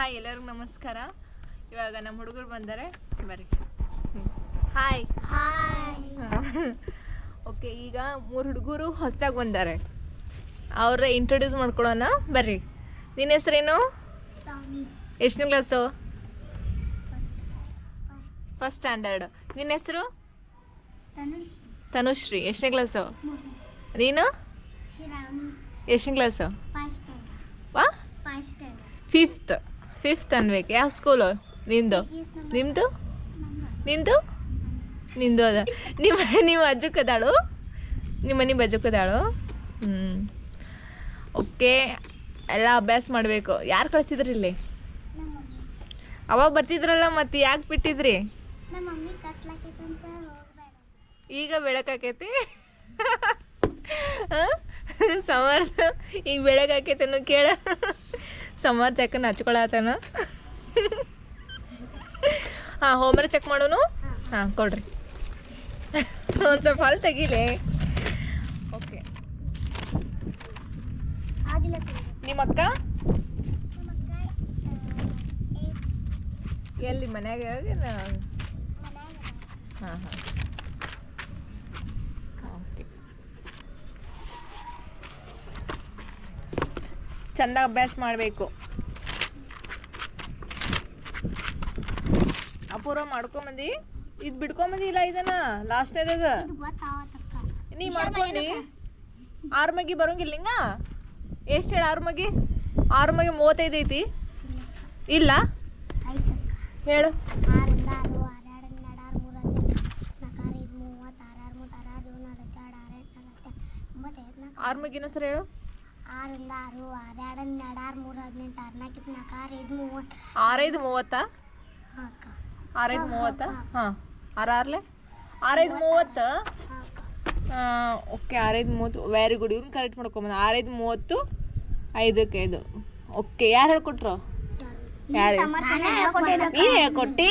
Hi ಎಲ್ಲರಿಗೂ ನಮಸ್ಕಾರ. ಇವಾಗ ನಮ್ಮ ಹುಡುಗರು ಬಂದರೆ ಬರ್ರಿ ಹಾಯ್ ಹಾಯ್ ಓಕೆ ಈಗ ಮೂರು ಹುಡುಗರು ಹೊಸದಾಗಿ ಬಂದಾರೆ. ಅವ್ರ ಇಂಟ್ರೊಡ್ಯೂಸ್ ಮಾಡ್ಕೊಳ್ಳೋಣ. ಬರ್ರಿ. ನಿನ್ನ ಹೆಸರೇನು? ಎಷ್ಟನೇ ಕ್ಲಾಸು ಫಸ್ಟ್ ಸ್ಟ್ಯಾಂಡರ್ಡ್ ನಿನ್ನ ಹೆಸರು? ತನುಶ್ರೀ ಎಷ್ಟನೇ ಕ್ಲಾಸು ನೀನು? ಎಷ್ಟನೇ ಕ್ಲಾಸು ಫಿಫ್ತ್ ಫಿಫ್ತ್ ಅನ್ಬೇಕು ಯಾವ ಸ್ಕೂಲು ನಿಂದು? ನಿಮ್ಮದು ನಿಂದು? ನಿಂದು ಅದ. ನಿಮ್ಮ ನೀವು ಅಜ್ಜಕ್ಕದಾಳು ನಿಮ್ಮ ಮನೆ ಬಜ್ಜಕ್ಕದಾಳು ಹ್ಞೂ ಓಕೆ ಎಲ್ಲ ಅಭ್ಯಾಸ ಮಾಡಬೇಕು. ಯಾರು ಕಳಿಸಿದ್ರಿ ಇಲ್ಲಿ? ಅವಾಗ ಬರ್ತಿದ್ರಲ್ಲ ಮತ್ತೆ ಯಾಕೆ ಬಿಟ್ಟಿದ್ರಿ? ಈಗ ಬೆಳಕಾಕೈತಿ. ಸಮರ್ ಈಗ ಬೆಳಕಾಕೈತೇನು ಕೇಳ. ಸಮರ್ಥ ಯಾಕೆ ಹಚ್ಕೊಳತನ ಹಾಂ ಹೋಮ್ವರ್ಕ್ ಚೆಕ್ ಮಾಡೋನು? ಹಾಂ, ಕೊಡ್ರಿ. ಒಂದು ಸ್ವಲ್ಪ ಹಾಲು ತೆಗಿಲೆ? ಓಕೆ ನಿಮ್ಮ ಅಕ್ಕ? ಎಲ್ಲಿ, ಮನ್ಯಾಗ? ಹಾಂ ಹಾಂ ಓಕೆ ಚಂದ ಅಭ್ಯಾಸ ಮಾಡಬೇಕು. ಅಪೂರ್ವ ಮಾಡ್ಕೊಂಬಂದಿ ಇದು ಬಿಡ್ಕೊಂಬಂದಿ ಇಲ್ಲ ಇದನ್ನ? ಲಾಸ್ಟ್ನೇದಾಗ ನೀ ಮಾಡ್ಕೊಂಡಿ ಆರು ಮಗಿ ಬರೋಂಗಿಲ್ಲ ಹಿಂಗ ಎಷ್ಟು ಹೇಳಿ ಆರು ಮಗಿ ಆರು ಮಗಿ ಮೂವತ್ತೈದು ಐತಿ. ಇಲ್ಲ. ಹೇಳು. ಆರು ಮಗಿ ಇನ್ನೊಂದ್ಸರಿ ಹೇಳು. ಆರಿಂದ ಆರು ಆರ್ಯಾಡ ನಡಾರು ಮೂರು ಹದಿನೆಂಟು ಆರು ನಾಲ್ಕು ಇಪ್ಪತ್ತು ನಾಲ್ಕು ಆರು ಐದು ಮೂವತ್ತು. ಆರೈದು ಮೂವತ್ತಾ? ಅಕ್ಕ. ಆರೈದು ಮೂವತ್ತಾ? ಹಾಂ ಆರಾರ್ಲೆ ಆರೈದು ಮೂವತ್ತು? ಹಾಂ ಓಕೆ ಆರೈದು ಮೂವತ್ತು. ವೆರಿ ಗುಡ್ ಇವ್ನು ಕರೆಕ್ಟ್ ಮಾಡ್ಕೊಂಬಂದು ಆರೈದು ಮೂವತ್ತು ಐದಕ್ಕೆ ಐದು. ಓಕೆ ಯಾರು ಹೇಳ್ಕೊಟ್ರು? ಯಾರು? ಹೇಳ್ಕೊಟ್ಟಿ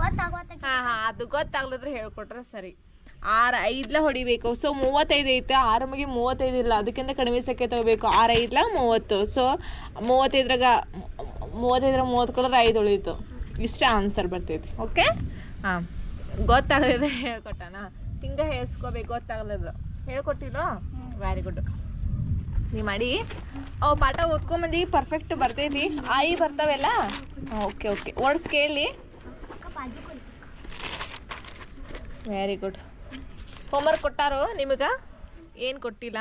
ಗೊತ್ತಾಗೋತ್ತ ಹಾಂ ಹಾಂ ಅದು ಗೊತ್ತಾಗ್ಲಿದ್ರೆ ಹೇಳ್ಕೊಟ್ರೆ ಸರಿ. ಆರು ಐದ್ಲ ಹೊಡಿಬೇಕು. ಸೊ ಮೂವತ್ತೈದು ಐತೆ. ಆರು ಮಗಿ ಮೂವತ್ತೈದು ಇಲ್ಲ. ಅದಕ್ಕಿಂತ ಕಡಿಮೆ ಸಂಖ್ಯೆ ತಗೋಬೇಕು. ಆರು ಐದ್ಲ ಮೂವತ್ತು. ಸೊ ಮೂವತ್ತೈದ್ರಾಗ ಮೂವತ್ತೈದ್ರ ಮೂವತ್ತು ಕೊಡೋದ್ರೆ ಐದು ಉಳಿತು. ಇಷ್ಟ ಆನ್ಸರ್ ಬರ್ತೈತಿ. ಓಕೆ ಹಾಂ. ಗೊತ್ತಾಗಲಿದ್ರೆ ಹೇಳ್ಕೊಟ್ಟಾನ? ಹಿಂಗೆ ಹೇಳ್ಸ್ಕೋಬೇಕು. ಗೊತ್ತಾಗ್ಲಿದ್ರು ಹೇಳ್ಕೊಟ್ಟಿಲ್ಲ ವೆರಿ ಗುಡ್ ನೀ ಮಾಡಿ. ಅವು ಪಾಠ ಓದ್ಕೊಂಬಂದು ಪರ್ಫೆಕ್ಟ್ ಬರ್ತೈತಿ. ಆಯಿ ಬರ್ತಾವೆಲ್ಲ? ಓಕೆ ಓಕೆ ವರ್ಡ್ಸ್ ಕೇಳಿ. ವೆರಿ ಗುಡ್ ಹೋಮ್ವರ್ಕ್ ಕೊಟ್ಟಾರು ನಿಮಗೆ? ಏನು ಕೊಟ್ಟಿಲ್ಲ?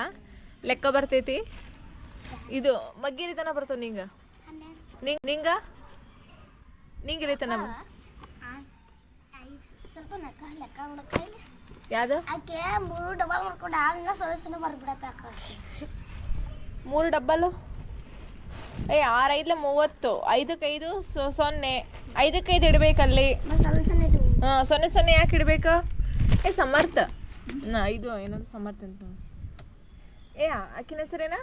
ಲೆಕ್ಕ ಬರ್ತೈತಿ? ಇದು ಮಗ್ಗಿರಿತನ ಬರ್ತವ ನಿಂಗೆ? ನಿಂಗಿರಿತನ ನಿಂಗೆ ನಿಂಗೆ? ನಿಂಗೆ ಇಳಿತನ ಸ್ವಲ್ಪ ನಕ್ಕ ಲೆಕ್ಕ ಮಾಡಕ್ಕ ಇಲ್ಲಿ ಯಾವ್ದು? ಮೂರು ಡಬಲ್ ಮಾಡ್ಕೊಂಡು ಹಂಗ ಮೂರು ಡಬ್ಬಲು? ಏ ಆರು ಐದ್ಲ ಮೂವತ್ತು. ಐದಕ್ಕೆ ಐದು ಸೊನ್ನೆ. ಐದಕ್ಕೆ ಐದು ಇಡ್ಬೇಕಲ್ಲಿ. ಸೊನ್ನೆ ಸೊನ್ನೆ ಯಾಕೆ ಇಡ್ಬೇಕು? ಏ ಸಮರ್ಥ. ನಾ ಇದು ಏನಾದ್ರು ಸಮರ್ಥ ಅಂತ ಏ ಆಕಿನ ಹೆಸರೇನ?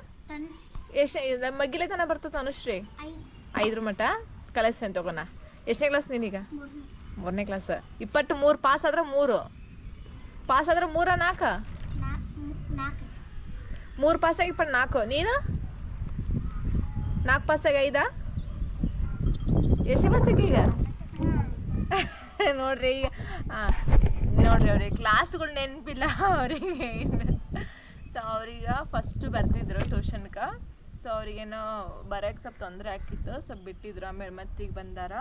ಎಷ್ಟೇ ಮಗ್ಗಿಲೆ ತನ ಬರ್ತದೆ ಅನುಶ್ರೀ ಐದು. ಐದ್ರ ಮಟ್ಟ ಕಲಿಸ್ತೇನೆ ತಗೋಣ. ಎಷ್ಟನೇ ಕ್ಲಾಸ್ ನೀನೀಗ? ಮೂರನೇ. ಕ್ಲಾಸ್ ಇಪ್ಪತ್ತು ಮೂರು ಪಾಸ್ ಆದ್ರೆ ಮೂರು. ಪಾಸ್ ಆದ್ರೆ ಮೂರ ನಾಲ್ಕು ಮೂರು ಪಾಸಾಗಿ ಇಪ್ಪತ್ತು ನಾಲ್ಕು ನೀನು? ನಾಲ್ಕು ಪಾಸಾಗಿ ಐದಾ? ಎಷ್ಟು ಪಾಸಾಗಿ ಈಗ? ನೋಡ್ರಿ ಈಗ. ಹಾಂ ನೋಡ್ರಿ ಅವ್ರಿಗೆ ಕ್ಲಾಸ್ಗಳು ನೆನಪಿಲ್ಲ ಅವರಿಗೆ ಸೊ ಅವ್ರಿಗೆ ಫಸ್ಟ್ ಬರ್ತಿದ್ರು ಟ್ಯೂಷನ್ಗೆ ಸೊ ಅವ್ರಿಗೇನೋ ಬರೋಕ್ಕೆ ಸ್ವಲ್ಪ ತೊಂದರೆ ಆಕಿತ್ತು ಸ್ವಲ್ಪ ಬಿಟ್ಟಿದ್ರು. ಆಮೇಲೆ ಮತ್ತೆ ಈಗ ಬಂದಾರ.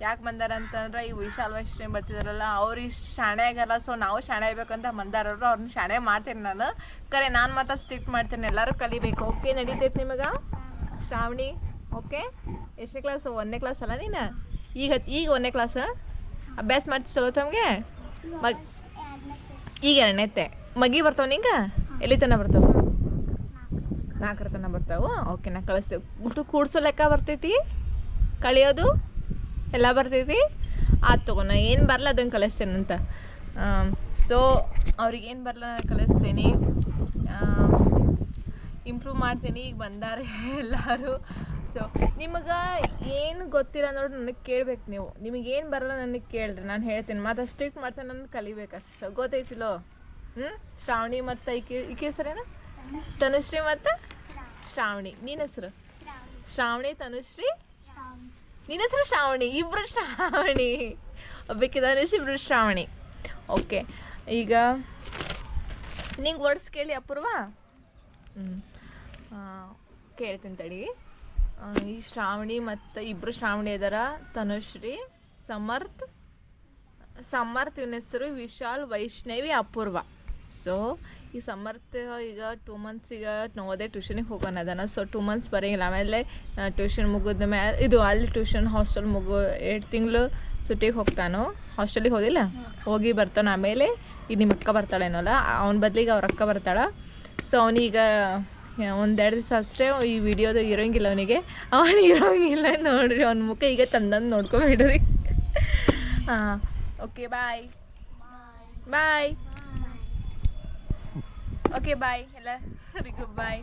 ಯಾಕೆ ಬಂದಾರ ಅಂತಂದ್ರೆ, ಈ ವಿಶಾಲ್ ವೈಶ್ರೀ ಬರ್ತಿದಾರಲ್ಲ, ಅವ್ರು ಇಷ್ಟು ಶಾಣೆ ಆಗಲ್ಲ. ಸೊ ನಾವು ಶಾಣೆ ಆಗ್ಬೇಕಂತ ಬಂದಾರವ್ರು ಅವ್ರನ್ನ ಶಾಣೆ ಮಾಡ್ತೀನಿ ನಾನು. ಕರೆ, ನಾನು ಮಾತ್ರ ಸ್ಟಿಕ್ ಮಾಡ್ತೀನಿ. ಎಲ್ಲರೂ ಕಲಿಬೇಕು. ಓಕೆ ನಡೀತೈತೆ ನಿಮಗೆ? ಶ್ರಾವಣಿ ಓಕೆ ಎಷ್ಟನೇ ಕ್ಲಾಸ್ ಒಂದನೇ ಕ್ಲಾಸ್ ಅಲ್ಲ ನೀನು? ಈಗ ಈಗ ಒಂದನೇ ಕ್ಲಾಸ್ ಅಭ್ಯಾಸ ಮಾಡ್ತೀವಿ ಚಲೋ ಮಗ್ ಈಗ ಎರಡನೇತೆ ಮಗಿ ಬರ್ತಾವ ನಿಂಗೆ? ಎಲ್ಲಿ ತನ ಬರ್ತಾವ? ನಾಲ್ಕರ ತನ ಬರ್ತಾವು? ಓಕೆ ನಾ ಕಳಿಸ್ತೇವೆ ಊಟ ಕೂಡ್ಸೋ ಲೆಕ್ಕ ಬರ್ತೈತಿ? ಕಳಿಯೋದು? ಎಲ್ಲ ಬರ್ತೈತಿ? ಆತು ತಗೋ, ನಾ ಏನು ಬರಲ್ಲ ಅದನ್ನು ಅಂತ. ಸೊ ಅವ್ರಿಗೆ ಏನು ಬರಲ್ಲ ಕಲಿಸ್ತೀನಿ ಇಂಪ್ರೂವ್ ಮಾಡ್ತೀನಿ. ಈಗ ಬಂದಾರೆ ಎಲ್ಲರೂ. ಸೊ ನಿಮಗೆ ಏನು ಗೊತ್ತಿಲ್ಲ ನೋಡಿ ನನಗೆ ಕೇಳ್ಬೇಕು ನೀವು. ನಿಮಗೆ ಏನು ಬರಲ್ಲ ನನಗೆ ಕೇಳ್ರಿ. ನಾನು ಹೇಳ್ತೀನಿ. ಮತ್ತೆ ಸ್ಟ್ರಿಕ್ಟ್ ಮಾಡ್ತೇನೆ ಕಲಿಬೇಕು ಅಷ್ಟು. ಗೊತ್ತೈತಿಲೋ? ಹ್ಞೂ ಶ್ರಾವಣಿ ಮತ್ತು ಈಕೆ ಈಕೆ ಹೆಸರೇನು? ತನುಶ್ರೀ ಮತ್ತು ಶ್ರಾವಣಿ. ನಿನ್ನ ಹೆಸರು? ಶ್ರಾವಣಿ, ತನುಶ್ರೀ? ನಿನ್ನ ಹೆಸರು ಶ್ರಾವಣಿ. ಇಬ್ಬರು ಶ್ರಾವಣಿ. ಒಬ್ಬಕ್ಕೆ ತನುಶ್ರೀ ಇಬ್ಬರು ಶ್ರಾವಣಿ. ಓಕೆ. ಈಗ ನಿಂಗೆ ವರ್ಡ್ಸ್ ಕೇಳಿ ಅಪೂರ್ವ? ಹ್ಞೂ ಕೇಳ್ತೀನಿ ತಡಿ. ಈ ಶ್ರಾವಣಿ ಮತ್ತು ಇಬ್ಬರು ಶ್ರಾವಣಿ ಇದಾರ. ತನುಶ್ರೀ, ಸಮರ್ಥ್ ಸಮರ್ಥ್ ಇವನ ಹೆಸರು ವಿಶಾಲ್, ವೈಷ್ಣವಿ, ಅಪೂರ್ವ. ಸೊ ಈ ಸಮರ್ಥ ಈಗ ಟೂ ಮಂತ್ಸ್ ಈಗ ನೋದೇ ಟ್ಯೂಷನಿಗೆ ಹೋಗೋಣ ಅದಾನ ಸೊ ಟೂ ಮಂತ್ಸ್ ಬರೋಂಗಿಲ್ಲ. ಆಮೇಲೆ ಟ್ಯೂಷನ್ ಮುಗಿದ ಮೇಲೆ ಇದು ಅಲ್ಲಿ ಟ್ಯೂಷನ್ ಹಾಸ್ಟೆಲ್ ಮುಗು ಎರಡು ತಿಂಗಳು ಸುಟ್ಟಿಗೆ ಹೋಗ್ತಾನೋ. ಹಾಸ್ಟೆಲಿಗೆ ಹೋಗಿಲ್ಲ? ಹೋಗಿ ಬರ್ತಾನೆ. ಆಮೇಲೆ ಈಗ ನಿಮ್ಮ ಅಕ್ಕ ಬರ್ತಾಳೇನಲ್ಲ ಅವನ ಬದಲಿಗೆ ಅವ್ರ ಅಕ್ಕ ಬರ್ತಾಳೆ. ಸೊ ಅವನೀಗ ಒಂದೆರಡು ದಿವಸ ಅಷ್ಟೇ ಈ ವಿಡಿಯೋದು ಇರೋಂಗಿಲ್ಲ ಅವನಿಗೆ. ಅವನು ಇರೋಂಗಿಲ್ಲ ನೋಡ್ರಿ ಅವ್ನ ಮುಖ ಈಗ ಚಂದಂದು ನೋಡ್ಕೊಂಬಿಡ್ರಿ. ಹಾಂ okay bye bye okay bye ಎಲ್ಲರಿಗೂ ಬಾಯ್